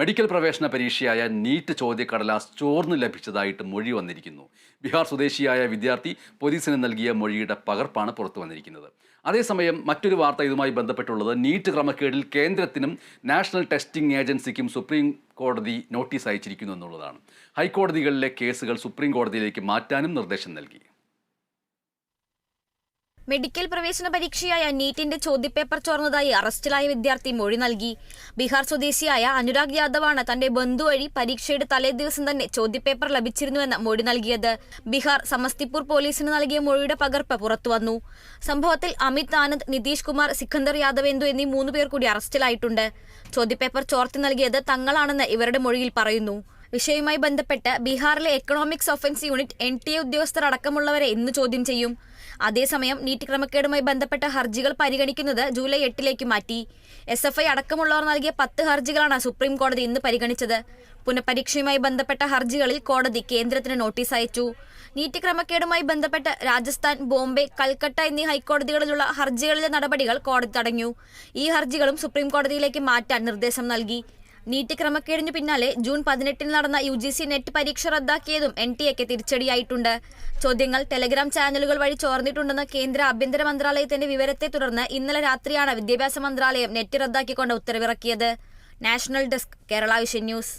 Medical പ്രവേശന പരീക്ഷയായ NEET ചോദ്യക്കടലാസ് ചോർന്ന് ലഭിച്ചതായിട്ട് മൊഴി വന്നിരിക്കുന്നു. ബീഹാർ സ്വദേശിയായ വിദ്യാർത്ഥി പോലീസിന് നൽകിയ മൊഴിയുടെ പകർപ്പാണ് പുറത്തു വന്നിരിക്കുന്നത്. അതേസമയം മറ്റൊരു വാർത്ത ഇതുമായി ബന്ധപ്പെട്ടുള്ളത് നീറ്റ് ക്രമക്കേടിൽ കേന്ദ്രത്തിനും നാഷണൽ ടെസ്റ്റിംഗ് ഏജൻസിക്കും സുപ്രീം കോടതി നോട്ടീസ് അയച്ചിരിക്കുന്നു എന്നുള്ളതാണ്. ഹൈക്കോടതികളിലെ കേസുകൾ സുപ്രീം കോടതിയിലേക്ക് മാറ്റാനും നിർദ്ദേശം നൽകി. മെഡിക്കൽ പ്രവേശന പരീക്ഷയായ നീറ്റിന്റെ ചോദ്യപേപ്പർ ചോർന്നതായി അറസ്റ്റിലായ വിദ്യാർത്ഥി മൊഴി നൽകി. ബീഹാർ സ്വദേശിയായ അനുരാഗ് യാദവാണ് തന്റെ ബന്ധു വഴി പരീക്ഷയുടെ തലേദിവസം തന്നെ ചോദ്യപേപ്പർ ലഭിച്ചിരുന്നുവെന്ന് മൊഴി നൽകിയത്. ബീഹാർ സമസ്തിപൂർ പോലീസിന് നൽകിയ മൊഴിയുടെ പകർപ്പ് പുറത്തുവന്നു. സംഭവത്തിൽ അമിത് ആനന്ദ് നിതീഷ് കുമാർ സിക്കന്ദർ യാദവേന്ദു എന്നീ മൂന്ന് പേർ കൂടി അറസ്റ്റിലായിട്ടുണ്ട്. ചോദ്യപേപ്പർ ചോർത്തി നൽകിയത് തങ്ങളാണെന്ന് ഇവരുടെ മൊഴിയിൽ പറയുന്നു. വിഷയവുമായി ബന്ധപ്പെട്ട് ബീഹാറിലെ economics offence unit N T A ഉദ്യോഗസ്ഥർ അടക്കമുള്ളവരെ ഇന്ന് ചോദ്യം ചെയ്യും. അതേസമയം നീറ്റ് ക്രമക്കേടുമായി ബന്ധപ്പെട്ട ഹർജികൾ പരിഗണിക്കുന്നത് ജൂലൈ എട്ടിലേക്ക് മാറ്റി. എസ് എഫ് ഐ അടക്കമുള്ളവർ നൽകിയ പത്ത് ഹർജികളാണ് സുപ്രീം കോടതി ഇന്ന് പരിഗണിച്ചത്. പുനഃപരീക്ഷയുമായി ബന്ധപ്പെട്ട ഹർജികളിൽ കോടതി കേന്ദ്രത്തിന് നോട്ടീസ് അയച്ചു. നീറ്റ് ക്രമക്കേടുമായി ബന്ധപ്പെട്ട് രാജസ്ഥാൻ ബോംബെ കൽക്കട്ട എന്നീ ഹൈക്കോടതികളിലുള്ള ഹർജികളിലെ നടപടികൾ കോടതി തടഞ്ഞു. ഈ ഹർജികളും സുപ്രീം കോടതിയിലേക്ക് മാറ്റാൻ നിർദ്ദേശം നൽകി. നീറ്റ് ക്രമക്കേടിന് പിന്നാലെ ജൂൺ പതിനെട്ടിന് നടന്ന യു ജി സി നെറ്റ് പരീക്ഷ റദ്ദാക്കിയതും എൻ ടി എക്ക് തിരിച്ചടിയായിട്ടുണ്ട്. ചോദ്യങ്ങൾ ടെലഗ്രാം ചാനലുകൾ വഴി ചോർന്നിട്ടുണ്ടെന്ന കേന്ദ്ര ആഭ്യന്തര മന്ത്രാലയത്തിന്റെ വിവരത്തെ തുടർന്ന് ഇന്നലെ രാത്രിയാണ് വിദ്യാഭ്യാസ മന്ത്രാലയം നെറ്റ് റദ്ദാക്കിക്കൊണ്ട് ഉത്തരവിറക്കിയത്. National desk Kerala vision news.